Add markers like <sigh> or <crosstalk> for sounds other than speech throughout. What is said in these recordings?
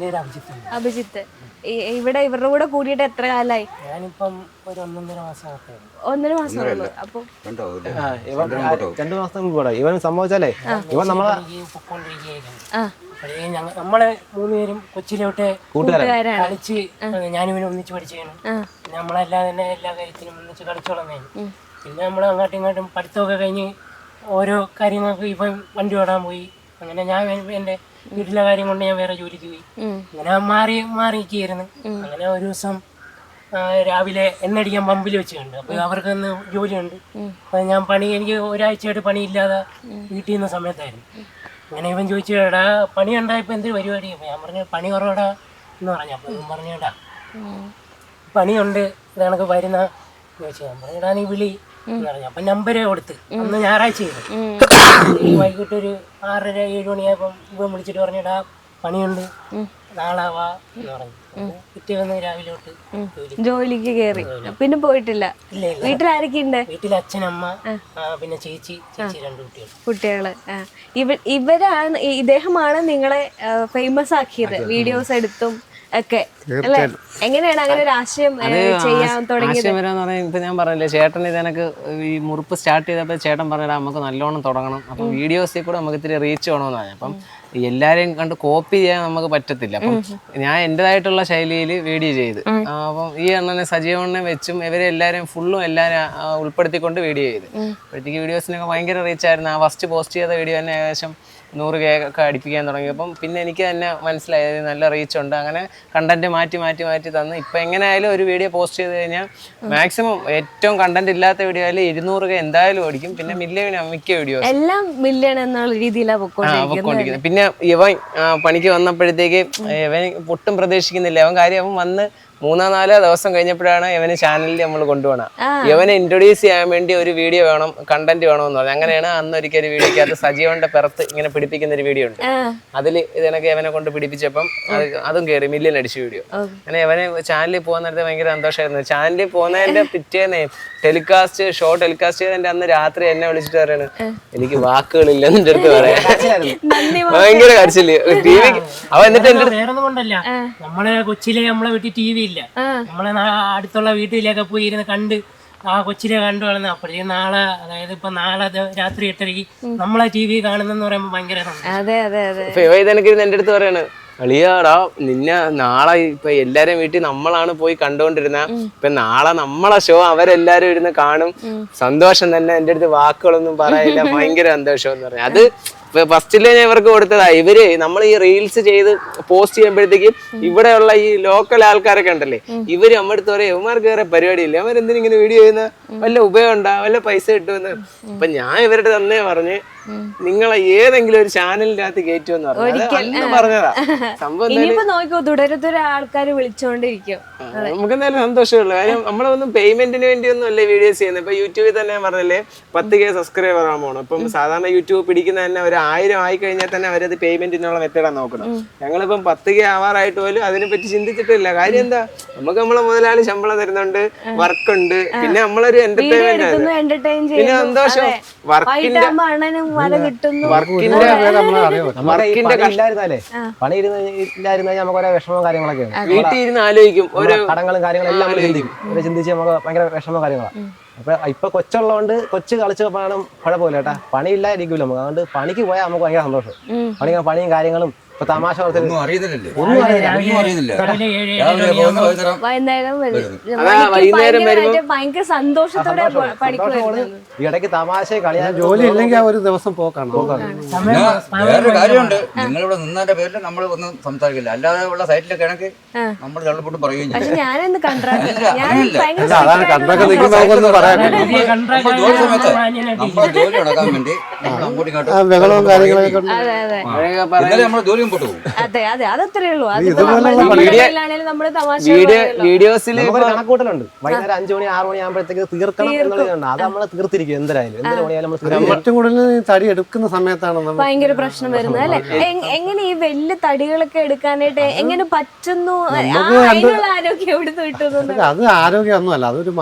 എന്റെ പേര് അഭിജിത്ത്. ഇവിടെ ഇവരുടെ കൂടെ കൂടിയിട്ട് എത്ര കാലായി? ഞാനിപ്പം ഒരു ഒന്നൊന്നര ഒന്നര മാസം അപ്പൊ രണ്ടോ ഇല്ലേ? ആ, ഇവൻ സംഭവിച്ചാലേ ഇവൻ നമ്മളെ പൊക്കോണ്ടിരിക്കുകയായിരുന്നു ഞങ്ങൾ നമ്മളെ മൂന്നുപേരും കൊച്ചിലോട്ട് കൂട്ടുകാരാണ്. കളിച്ച് ഞാനിവനെ ഒന്നിച്ച് പഠിച്ചു നമ്മളെല്ലാം തന്നെ എല്ലാ കാര്യത്തിനും ഒന്നിച്ച് കളിച്ചോളന്നേ പിന്നെ നമ്മൾ അങ്ങോട്ടും ഇങ്ങോട്ടും പഠിത്തമൊക്കെ കഴിഞ്ഞ് ഓരോ കാര്യങ്ങൾക്ക് ഇപ്പം വണ്ടി ഓടാൻ പോയി. അങ്ങനെ ഞാൻ എന്റെ വീട്ടിലെ കാര്യം കൊണ്ട് ഞാൻ വേറെ ജോലിക്ക് പോയി. അങ്ങനെ മാറി മാറിയിരിക്കുകയായിരുന്നു അങ്ങനെ ഒരു ദിവസം രാവിലെ എണ്ണടിക്കാൻ പമ്പിൽ വെച്ച് കണ്ട് അപ്പോൾ അവർക്ക് ജോലിയുണ്ട്. അപ്പോൾ ഞാൻ പണി എനിക്ക് ഒരാഴ്ചയായിട്ട് പണിയില്ലാതെ വീട്ടിൽ നിന്ന സമയത്തായിരുന്നു. അങ്ങനെ ഇവൻ ചോദിച്ചു എടാ പണി ഉണ്ടായപ്പോൾ എന്ത് പരിപാടി? ഞാൻ പറഞ്ഞു പണി കുറവടാ എന്ന് പറഞ്ഞു. അപ്പോൾ ഇവൻ പറഞ്ഞു എടാ പണിയുണ്ട് ഇതാണൊക്കെ വരുന്ന ചോദിച്ചു. ഞാൻ പറഞ്ഞു എടാ നീ വിളി. അപ്പം നമ്പര് കൊടുത്ത്. അന്ന് ഞായറാഴ്ച ചെയ്തു വൈകിട്ട് ഒരു ആറര ഏഴ് മണിയായപ്പം ഇവൻ വിളിച്ചിട്ട് പറഞ്ഞിടാ പണിയുണ്ട്. നാളെ വാ എന്ന് പറഞ്ഞു. പിറ്റേന്ന് പിറ്റേ രാവിലെ തൊട്ട് ജോലിക്ക് കേറി. പിന്നെ പോയിട്ടില്ല. വീട്ടിലാരൊക്കെയുണ്ട് വീട്ടിൽ അച്ഛനമ്മ ആ, പിന്നെ ചേച്ചി ചേച്ചി രണ്ട് കുട്ടികൾ കുട്ടികൾ. ഇവ ഇവരാണ് ഇദ്ദേഹമാണ് നിങ്ങളെ ഫേമസ് ആക്കിയത്. വീഡിയോസ് എടുത്തും ഒക്കെ. അല്ലെ? എങ്ങനെയാണ് അങ്ങനെ ഒരു ആശയം ചെയ്യാൻ തുടങ്ങിയത്? ആശയം വരാന്ന് പറഞ്ഞാൽ ഇപ്പൊ ഞാൻ പറഞ്ഞില്ലേ ചേട്ടൻ ഇതെനക്ക് ഈ മുറിപ്പ് സ്റ്റാർട്ട് ചെയ്തപ്പോൾ ചേട്ടൻ പറഞ്ഞാൽ നമുക്ക് നല്ലോണം തുടങ്ങണം. അപ്പൊ വീഡിയോസിൽ കൂടെ നമുക്ക് ഇത്തിരി റീച്ച് വേണമെന്നാണ് പറഞ്ഞു അപ്പം എല്ലാരെയും കണ്ട് കോപ്പി ചെയ്യാൻ നമുക്ക് പറ്റത്തില്ല. അപ്പം ഞാൻ എന്റെതായിട്ടുള്ള ശൈലിയിൽ വീഡിയോ ചെയ്ത്. അപ്പം ഈ അണ്ണനെ സജീവണ്ണനെ വെച്ചും ഇവരെ എല്ലാവരെയും ഫുള്ളും എല്ലാവരും ഉൾപ്പെടുത്തിക്കൊണ്ട് വീഡിയോ ചെയ്ത്. അപ്പോഴത്തേക്ക് വീഡിയോസിനൊക്കെ ഭയങ്കര റീച്ച് ആയിരുന്നു. ആ ഫസ്റ്റ് പോസ്റ്റ് ചെയ്ത വീഡിയോ തന്നെ ഏകദേശം നൂറ് കെ ഒക്കെ അടിപ്പിക്കാൻ തുടങ്ങിയപ്പം പിന്നെ എനിക്ക് തന്നെ മനസ്സിലായത് നല്ല റീച്ച് ഉണ്ട്. അങ്ങനെ കണ്ടന്റ് മാറ്റി മാറ്റി മാറ്റി തന്ന്. ഇപ്പം എങ്ങനെയായാലും ഒരു വീഡിയോ പോസ്റ്റ് ചെയ്ത് കഴിഞ്ഞാൽ മാക്സിമം ഏറ്റവും കണ്ടന്റ് ഇല്ലാത്ത വീഡിയോ ആയാലും ഇരുന്നൂറ് കെ എന്തായാലും ഓടിക്കും. പിന്നെ മില്യൺ മിക്ക വീഡിയോ എല്ലാം മില്യൺ എന്നുള്ള രീതിയിലാണ് പൊക്കോണ്ടിരിക്കുന്നത് പൊക്കോണ്ടിരിക്കുന്നത് പിന്നെ ഇവൻ പണിക്ക് വന്നപ്പോഴത്തേക്ക് ഇവൻ ഒട്ടും പ്രതീക്ഷിക്കുന്നില്ല. അവൻ കാര്യം അവൻ വന്ന് മൂന്നോ നാലോ ദിവസം കഴിഞ്ഞപ്പോഴാണ് ഇവന് ചാനലിൽ നമ്മൾ കൊണ്ടുപോകണം ഇവനെ ഇൻട്രൊഡ്യൂസ് ചെയ്യാൻ വേണ്ടി ഒരു വീഡിയോ വേണം കണ്ടന്റ് വേണമെന്ന് പറഞ്ഞു. അങ്ങനെയാണ് അന്ന് ഒരിക്കൽ വീഡിയോ വീഡിയോക്കകത്ത് സജീവന്റെ പുറത്ത് ഇങ്ങനെ പിടിപ്പിക്കുന്ന ഒരു വീഡിയോ ഉണ്ട്. അതിൽ ഇതിനൊക്കെ ഇവനെ കൊണ്ട് പിടിപ്പിച്ചപ്പം അതും കയറി മില്യൻ അടിച്ച വീഡിയോ അങ്ങനെ ഇവനെ ചാനലിൽ പോകുന്ന നേരത്തെ ഭയങ്കര സന്തോഷമായിരുന്നു ചാനലിൽ പോകുന്നതിന്റെ പിറ്റേന്ന് ടെലികാസ്റ്റ് ഷോ ടെലികാസ്റ്റ് ചെയ്തതിന്റെ അന്ന് രാത്രി എന്നെ വിളിച്ചിട്ട് പറയാണ് എനിക്ക് വാക്കുകളില്ല എന്റെ അടുത്ത് പറയാം. <laughs> ഭയങ്കര കരച്ചിൽ. ടി വി അവ എന്നിട്ട് എന്റെ കൊണ്ടല്ല. നമ്മളെ കൊച്ചിലെ നമ്മളെ വീട്ടിൽ ടി വി ഇല്ല നമ്മളെ നാ- അടുത്തുള്ള വീട്ടിലൊക്കെ പോയി ഇരുന്ന് കണ്ട് ആ കൊച്ചിനെ കണ്ടു വളർന്ന് അപ്പോഴത്തേക്കും നാളെ അതായത് ഇപ്പൊ നാളെ രാത്രി എട്ടരയ്ക്ക് നമ്മളെ ടി വി കാണുന്നെന്ന് പറയുമ്പോൾ ഭയങ്കര എന്റെ അടുത്ത് പറയാണ്. അളിയാടാ നിന്നെ നാളെ ഇപ്പൊ എല്ലാരും വീട്ടിൽ നമ്മളാണ് പോയി കണ്ടോണ്ടിരുന്ന. ഇപ്പൊ നാളെ നമ്മളെ ഷോ അവരെല്ലാരും ഇരുന്ന് കാണും. സന്തോഷം തന്നെ എന്റെ അടുത്ത് വാക്കുകളൊന്നും പറയില്ല. <laughs> ഭയങ്കര സന്തോഷം എന്ന് പറഞ്ഞു അത് ഫസ്റ്റിലെ ഞാൻ ഇവർക്ക് കൊടുത്തതാ. ഇവർ നമ്മൾ ഈ റീൽസ് ചെയ്ത് പോസ്റ്റ് ചെയ്യുമ്പോഴത്തേക്കും ഇവിടെയുള്ള ഈ ലോക്കൽ ആൾക്കാരൊക്കെ ഉണ്ടല്ലേ ഇവർ നമ്മുടെ അടുത്ത് പറയാം ഇവന്മാർക്ക് വേറെ പരിപാടിയില്ല? അവരെന്തിനും ഇങ്ങനെ വീഡിയോ ചെയ്യുന്ന? വല്ല ഉപയോഗം ഉണ്ടാ? വല്ല പൈസ കിട്ടുമെന്ന്? അപ്പൊ ഞാൻ ഇവരുടെ തന്നെ പറഞ്ഞ് നിങ്ങളെ ഏതെങ്കിലും ഒരു ചാനലിന്റെ അകത്ത് കയറ്റുമെന്ന് പറഞ്ഞു അത് അന്ന് പറഞ്ഞതാ. <laughs> സംഭവം ഇനിയിപ്പോ നോക്കൂ തുടരത്തുര ആൾക്കാർ വിളിച്ചോണ്ടിരിക്കും. നമുക്ക് എന്തായാലും സന്തോഷമുള്ളൂ. കാര്യം നമ്മളൊന്നും പേയ്മെന്റിന് വേണ്ടിയൊന്നും അല്ലേ വീഡിയോസ് ചെയ്യുന്നത്? ഇപ്പൊ യൂട്യൂബിൽ തന്നെ പറഞ്ഞല്ലേ പത്ത് കെ സബ്സ്ക്രൈബർ ആവുമ്പോൾ ഇപ്പം സാധാരണ യൂട്യൂബ് പിടിക്കുന്ന തന്നെ ഒരു ആയിരം ആയി കഴിഞ്ഞാൽ തന്നെ അവരത് പേയ്മെന്റിനുള്ള മെത്തേഡാണ് നോക്കണം ഞങ്ങളിപ്പം പത്ത് കെ ആവാറായിട്ട് പോലും അതിനെ പറ്റി ചിന്തിച്ചിട്ടില്ല. കാര്യം എന്താ? നമുക്ക് നമ്മളെ മുതലാളി ശമ്പളം തരുന്നുണ്ട് വർക്ക് ഉണ്ട് പിന്നെ നമ്മളൊരു എന്റർടൈൻമെന്റ് പിന്നെ സന്തോഷം. വർക്കിന്റെ വർക്കിന്റെ നമുക്ക് വിഷമവും കാര്യങ്ങളൊക്കെ. വീട്ടിൽ ഇരുന്ന് ആലോചിക്കും. ഓരോ കടങ്ങളും കാര്യങ്ങളും എല്ലാം നമ്മൾ ചിന്തിക്കും. ചിന്തിച്ച് നമുക്ക് ഭയങ്കര വിഷമവും കാര്യങ്ങളാണ് അപ്പൊ ഇപ്പൊ കൊച്ചുള്ളതുകൊണ്ട് കൊച്ചു കളിച്ച് പോകണം കുഴപ്പമില്ല കേട്ടാ. പണി ഇല്ലായിരിക്കുമല്ലോ നമുക്ക്. അതുകൊണ്ട് പണിക്ക് പോയാൽ നമുക്ക് ഭയങ്കര സന്തോഷം. പണി പണിയും കാര്യങ്ങളും ഇപ്പൊ തമാശ ഒന്നും അറിയുന്നില്ലല്ലേ? ഒന്നും അറിയുന്നില്ല. വൈകുന്നേരം വൈകുന്നേരം ഭയങ്കര സന്തോഷത്തോടെ പഠിക്കുമായിരുന്നു ഇടയ്ക്ക് തമാശ കളിയാൻ ജോലി ഇല്ലെങ്കിൽ ആ ഒരു ദിവസം പോക്കാണ് വേറൊരു കാര്യമുണ്ട്. നിങ്ങളിവിടെ നിന്നതിന്റെ പേരിൽ നമ്മൾ ഒന്നും സംസാരിക്കില്ല. അല്ലാതെ ഉള്ള സൈറ്റിലൊക്കെ ആണെങ്കിൽ നമ്മൾ തള്ളപ്പെട്ട് പറയുകയും ചെയ്യും. അതാണ് കണ്ടൊക്കെ പറയാൻ ജോലി സമയത്ത് നമ്മളെ ജോലി നടക്കാൻ വേണ്ടി നമ്മൾ അങ്ങോട്ടും ഇങ്ങോട്ടും കാര്യങ്ങളൊക്കെ നമ്മൾ ജോലിയും പോകും അതെ അതെ അതത്രേ ഉള്ളൂ. വീഡിയോസിൽ കണക്കൂട്ടലുണ്ട്. വൈകുന്നേരം അഞ്ചു മണി ആറു മണി ആകുമ്പോഴത്തേക്ക് തീർക്കണം അത് നമ്മൾ തീർത്തിരിക്കും. എന്തായാലും എന്തൊരു പണിയാലും നമ്മൾ തീർത്തിരിക്കും. ഏറ്റവും കൂടുതൽ തടി എടുക്കുന്ന സമയത്താണ് നമ്മൾ ഭയങ്കര പ്രശ്നം വരുന്നത് അല്ലെ? എങ്ങനെ ഈ വലിയ തടികളൊക്കെ എടുക്കാനായിട്ട് എങ്ങനെ പറ്റുന്നു? ആ, അതിനുള്ള ആരോഗ്യം എവിടുന്ന് കിട്ടുന്നു അത് ആരോഗ്യമൊന്നും അല്ല. അതൊരു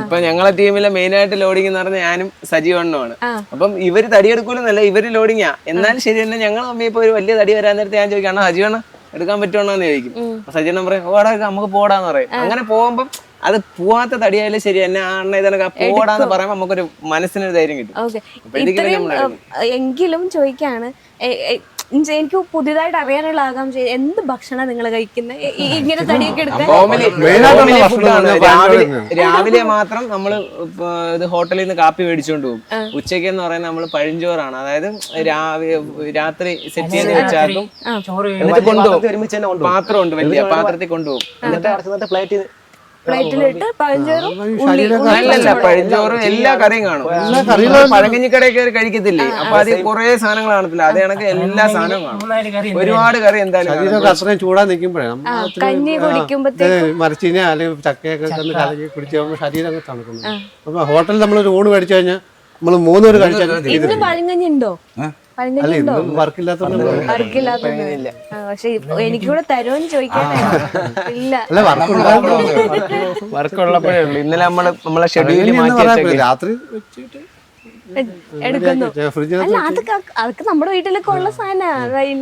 ഇപ്പൊ ഞങ്ങളെ ടീമിലെ മെയിൻ ആയിട്ട് ലോഡിംഗ് എന്ന് പറഞ്ഞാൽ ഞാനും സജീവണ്ണുമാണ് അപ്പം ഇവർ തടിയെടുക്കൂലെന്നല്ല ഇവർ ലോഡിങ്ങാ എന്നാലും ശരി തന്നെ ഞങ്ങൾ തമ്മിൽ ഇപ്പൊ ഒരു വലിയ തടി വരാൻ നേരത്തെ ഞാൻ ചോദിക്കണം സജീവണ്ണ എടുക്കാൻ പറ്റുമെന്ന് ചോദിക്കും. അപ്പൊ സജ്ജനം പറയും ഓടാ നമുക്ക് പോടാന്ന് പറയും. അങ്ങനെ പോകുമ്പോ അത് പോവാത്ത തടിയായാലും ശരി എന്നെ ആ അണ്ണ ഇതൊക്കെ പോടാന്ന് പറയുമ്പോ നമുക്കൊരു മനസ്സിനൊരു ധൈര്യം കിട്ടും. എങ്കിലും ചോദിക്കാണ് എനിക്ക് പുതിയതായിട്ട് അറിയാനുള്ള ആകാംക്ഷ എന്ത് ഭക്ഷണം നിങ്ങൾ കഴിക്കുന്നത് ഇങ്ങനെ തടിയൊക്കെ എടുക്കാൻ രാവിലെ രാവിലെ മാത്രം നമ്മൾ ഇത് ഹോട്ടലിൽ നിന്ന് കാപ്പി മേടിച്ചോണ്ട് പോകും ഉച്ചയ്ക്ക് എന്ന് പറയുന്നത് നമ്മൾ പഴഞ്ചോറാണ്. അതായത് രാവിലെ രാത്രി സെറ്റ് ചെയ്ത് വെച്ചാലും എന്നിട്ട് വലിയ കൊണ്ടുപോകും പാത്രമുണ്ട് വലിയ പാത്രത്തിൽ കൊണ്ടുപോകും എന്നിട്ട് പ്ലേറ്റ് പ്ലേറ്റിലിട്ട് പഴഞ്ചോറും അല്ലല്ല പഴഞ്ചോറ് എല്ലാ കറിയും കാണും. പഴങ്കഞ്ഞിക്കടയിൽ കയറി കഴിക്കത്തില്ലേ? അപ്പൊ അതിൽ കുറെ സാധനങ്ങൾ കാണത്തില്ല അത് കണക്ക് എല്ലാ സാധനവും കാണും. മൂന്നാൽ കറി ഒരുപാട് കറി എന്തായാലും. ശരീരമൊക്കെ അത്രയും ചൂടാൻ നിൽക്കുമ്പോഴേ കഞ്ഞി കുടിക്കുമ്പോഴത്തേക്ക് മരച്ചീനെ അല്ലെങ്കിൽ ചക്കയൊക്കെ കലക്കി കുടിച്ച് കഴിയുമ്പോൾ ശരീരം അങ്ങ് തണുക്കുന്നു. അപ്പൊ ഹോട്ടലിൽ നമ്മളൊരു ഊണ് മേടിച്ചു കഴിഞ്ഞാൽ നമ്മൾ മൂന്നൂര് കഴിച്ചാൽ ഇന്ന് അല്ല പക്ഷെ എനിക്കൂടെ തരുമെന്ന് വർക്ക് ഉള്ളപ്പോഴേ ഉള്ളൂ. ഇന്നലെ നമ്മൾ നമ്മളെ ഷെഡ്യൂളിൽ മാറ്റി രാത്രി വെച്ചിട്ട് എടുക്കുന്നു. അല്ല അതൊക്കെ അതൊക്കെ നമ്മുടെ വീട്ടിലൊക്കെ ഉള്ള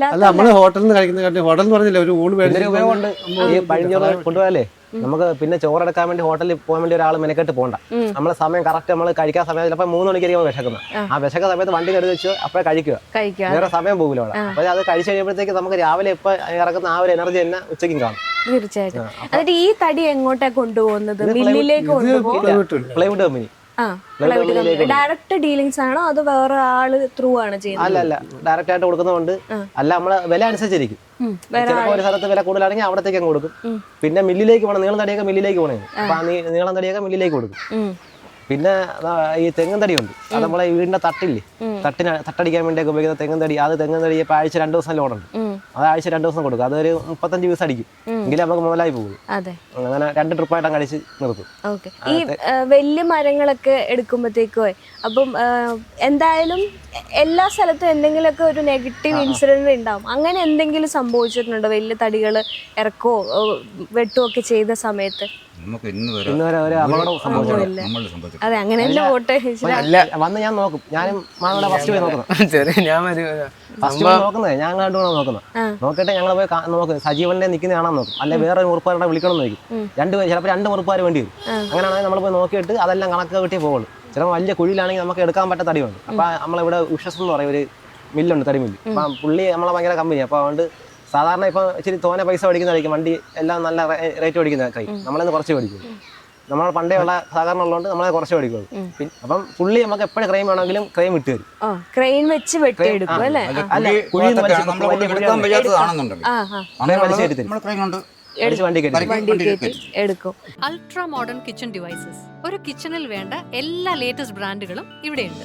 അല്ല നമ്മൾ ഹോട്ടലിൽ നിന്ന് കഴിക്കുന്ന കാട്ടി ഹോട്ടൽ പറഞ്ഞില്ല ഒരു ഊണ് മേടിച്ചു കൊണ്ടുപോയാലേ? നമുക്ക് പിന്നെ ചോറെടുക്കാൻ വേണ്ടി ഹോട്ടലിൽ പോകാൻ വേണ്ടി ഒരാൾ മെനക്കെട്ട് പോകണ്ട നമ്മളെ സമയം കറക്റ്റ് നമ്മൾ കഴിക്കാൻ സമയം ചിലപ്പോൾ മൂന്ന് മണിക്കായിരിക്കും വിശക്കുന്നത് ആ. വിശക്ക സമയത്ത് വണ്ടി കരുതി വെച്ച് അപ്പോഴേ കഴിക്കുക. കഴിക്കുക. വേറെ സമയം പോകില്ല അവിടെ. അപ്പൊ അത് കഴിച്ചു കഴിയുമ്പോഴത്തേക്ക് നമുക്ക് രാവിലെ ഇപ്പൊ ഇറക്കുന്ന ആ ഒരു എനർജി തന്നെ ഉച്ചയ്ക്കും കാണും. തീർച്ചയായിട്ടും. എന്നിട്ട് ഈ തടി എങ്ങോട്ടാ കൊണ്ടുപോകുന്നത്? മില്ലിലേക്ക് കൊണ്ടുപോകും? Plywood company. ഡയറക്റ്റ് ഡീലിങ്സ് ആണോ? അതോ വേറെ ആൾ ത്രൂ ആണ് ചെയ്യുന്നത്? അല്ല അല്ല ഡയറക്റ്റ് ആയിട്ട് കൊടുക്കുന്നതുകൊണ്ട് അല്ല നമ്മളെ വില അനുസരിച്ചിരിക്കും. ചിലപ്പോൾ ഒരു സ്ഥലത്ത് വില കൂടുതലാണെങ്കിൽ അവിടത്തേക്ക് അങ്ങ് കൊടുക്കും. പിന്നെ മില്ലിലേക്ക് പോകണം നീളം തടിയൊക്കെ മില്ലിലേക്ക് പോകണേ അപ്പൊ നീളം തടിയൊക്കെ മില്ലിലേക്ക് കൊടുക്കും. പിന്നെ ഈ തെങ്ങും തടിയുണ്ട്. അത് നമ്മളെ വീടിന്റെ തട്ടില്ലേ? തട്ടിന് തട്ടടിക്കാൻ വേണ്ടിയൊക്കെ ഉപയോഗിക്കുന്ന തെങ്ങും തടി. അത് തെങ്ങും തടി ഇപ്പൊ ആഴ്ച രണ്ട് ദിവസം ലോഡുണ്ട് ഉം. അത് ആഴ്ച രണ്ട് ദിവസം കൊടുക്കും. അതൊരു മുപ്പത്തഞ്ച് ദിവസം അടിക്കും. എങ്കിലും നമുക്ക് മുതലായി പോകും. അതെ. അങ്ങനെ രണ്ട് ട്രിപ്പായിട്ട് അങ്ങ് അടിച്ച് നിർത്തും. ഓക്കെ. ഈ വലിയ മരങ്ങളൊക്കെ എടുക്കുമ്പോഴത്തേക്കോ അപ്പം എന്തായാലും എല്ലാ സ്ഥലത്തും എന്തെങ്കിലുമൊക്കെ ഒരു നെഗറ്റീവ് ഇൻസിഡന്റ് ഉണ്ടാവും. അങ്ങനെ എന്തെങ്കിലും സംഭവിച്ചിട്ടുണ്ടോ? വലിയ തടികൾ ഇറക്കോ വെട്ടുമോ ഒക്കെ ചെയ്ത സമയത്ത്? നമുക്ക് ഇന്ന് വരെ ഒരു അപകടം സംഭവിച്ചില്ല അതെ അങ്ങനെ വന്ന് ഞാൻ നോക്കും. ഞാനും ഫസ്റ്റ് പോയി നോക്കുന്നത് ചെറിയ ഞാൻ നോക്കുന്നത് ഞാൻ അങ്ങോട്ടാണ് നോക്കുന്നത്. നോക്കിയിട്ട് ഞങ്ങൾ പോയി നോക്ക് സജീവന്റെ നിൽക്കുന്ന കാണാൻ നോക്കും. അല്ലെ വേറെ ഒരു മുറുപ്പാരുടെ വിളിക്കണം നോക്കി രണ്ട് ചിലപ്പോൾ രണ്ട് മുറുപ്പാർ വേണ്ടി വരും. അങ്ങനെയാണെങ്കിൽ നമ്മൾ പോയി നോക്കിയിട്ട് അതെല്ലാം കണക്ക് കിട്ടിയേ പോകുള്ളൂ ചിലപ്പോൾ വലിയ കുഴിയിലാണെങ്കിൽ നമുക്ക് എടുക്കാൻ പറ്റാത്ത തടിയുണ്ട് അപ്പോൾ നമ്മളിവിടെ ഉഷസ് എന്ന് പറയും ഒരു മില്ലുണ്ട് തടി മില്ല് അപ്പം പുള്ളി നമ്മളെ ഭയങ്കര കമ്പനി അപ്പോൾ അതുകൊണ്ട് സാധാരണ ഇപ്പം ഇച്ചിരി തോനെ പൈസ മേടിക്കുന്നതായിരിക്കും. വണ്ടി എല്ലാം നല്ല റേറ്റ് മേടിക്കുന്ന കൈ. നമ്മളിന്ന് കുറച്ച് മേടിക്കും. നമ്മൾ പണ്ടേ ഉള്ള സഹകരണം ഉള്ളതുകൊണ്ട് നമ്മളെ കുറച്ച് മേടിക്കുള്ളൂ. പിന്നെ അപ്പം പുള്ളി നമുക്ക് എപ്പോഴും ക്രൈം വേണമെങ്കിലും ക്രൈം വിട്ട് തരും. ക്രെയിൻ വെച്ച് വെട്ടിയെടുക്കും അല്ലേ? അല്ല കുഴി എടുക്കും. അൾട്രാ മോഡേൺ കിച്ചൺ ഡിവൈസസ് ഒരു കിച്ചണിൽ വേണ്ട എല്ലാ ലേറ്റസ്റ്റ് ബ്രാൻഡുകളും ഇവിടെയുണ്ട്.